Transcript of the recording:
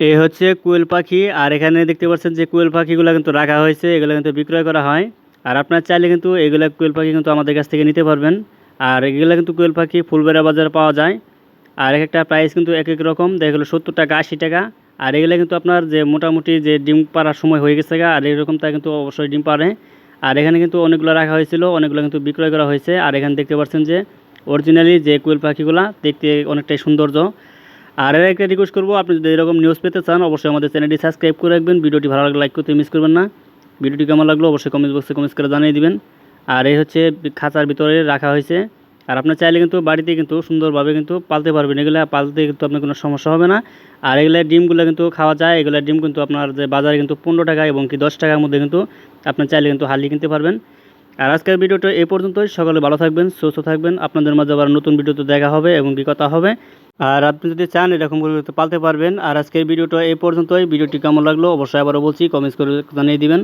এই হচ্ছে কোয়েল পাখি, আর এখানে দেখতে পাচ্ছেন যে কোয়েল পাখিগুলো কিন্তু রাখা হয়েছে, এগুলো কিন্তু বিক্রয় করা হয়। আর আপনার চাইলে কিন্তু এগুলো কোয়েল পাখি কিন্তু আমাদের কাছ থেকে নিতে পারবেন। আর এগুলো কিন্তু কোয়েল পাখি ফুলবেড়া বাজারে পাওয়া যায়। আর এক একটা প্রাইস কিন্তু এক এক রকম, দেখা গেলো সত্তর টাকা, আশি টাকা। আর এগুলো কিন্তু আপনার যে মোটামুটি যে ডিম পাড়ার সময় হয়ে গেছে আর এরকম তা কিন্তু অবশ্যই ডিম পারে আর এখানে কিন্তু অনেকগুলো রাখা হয়েছিল, অনেকগুলো কিন্তু বিক্রয় করা হয়েছে। আর এখানে দেখতে পাচ্ছেন যে অরিজিনালি যে কোয়েল পাখিগুলো দেখতে অনেকটাই সৌন্দর্য। আর এর একটা রিকোয়েস্ট করব, আপনি যদি এরকম নিউজ পেতে চান, অবশ্যই আমাদের চ্যানেলটি সাবস্ক্রাইব করে রাখবেন। ভিডিওটি ভালো লাগলে লাইক করতে মিস করবেন না। ভিডিওটি কেমন লাগল অবশ্যই কমেন্ট বক্সে কমেন্টস করে জানিয়ে দিবেন। আর এই হচ্ছে খাঁচার ভিতরে রাখা হয়েছে। আর আপনার চাইলে কিন্তু বাড়িতে কিন্তু সুন্দরভাবে কিন্তু পালতে পারবেন। এগুলো পালতে কিন্তু আপনার কোনো সমস্যা হবে না। আর এগুলো ডিমগুলো কিন্তু খাওয়া যায়। এগুলো ডিম কিন্তু আপনার যে বাজারে কিন্তু পনেরো টাকা এবং কি দশ টাকার মধ্যে কিন্তু আপনার চাইলে কিন্তু হালি কিনতে পারবেন। আর আজকের ভিডিওটা এই পর্যন্তই। সকালে ভালো থাকবেন, সুস্থ থাকবেন। আপনাদের মাঝে আবার নতুন ভিডিওতে দেখা হবে এবং কি কথা হবে। আর আপনি যদি চান এরকম করে পালতে পারবেন, আর আজকের ভিডিওটা এই পর্যন্তই। ভিডিওটি কেমন লাগল অবশ্যই আবারও বলছি, কমেন্টস করে জানিয়ে দিবেন।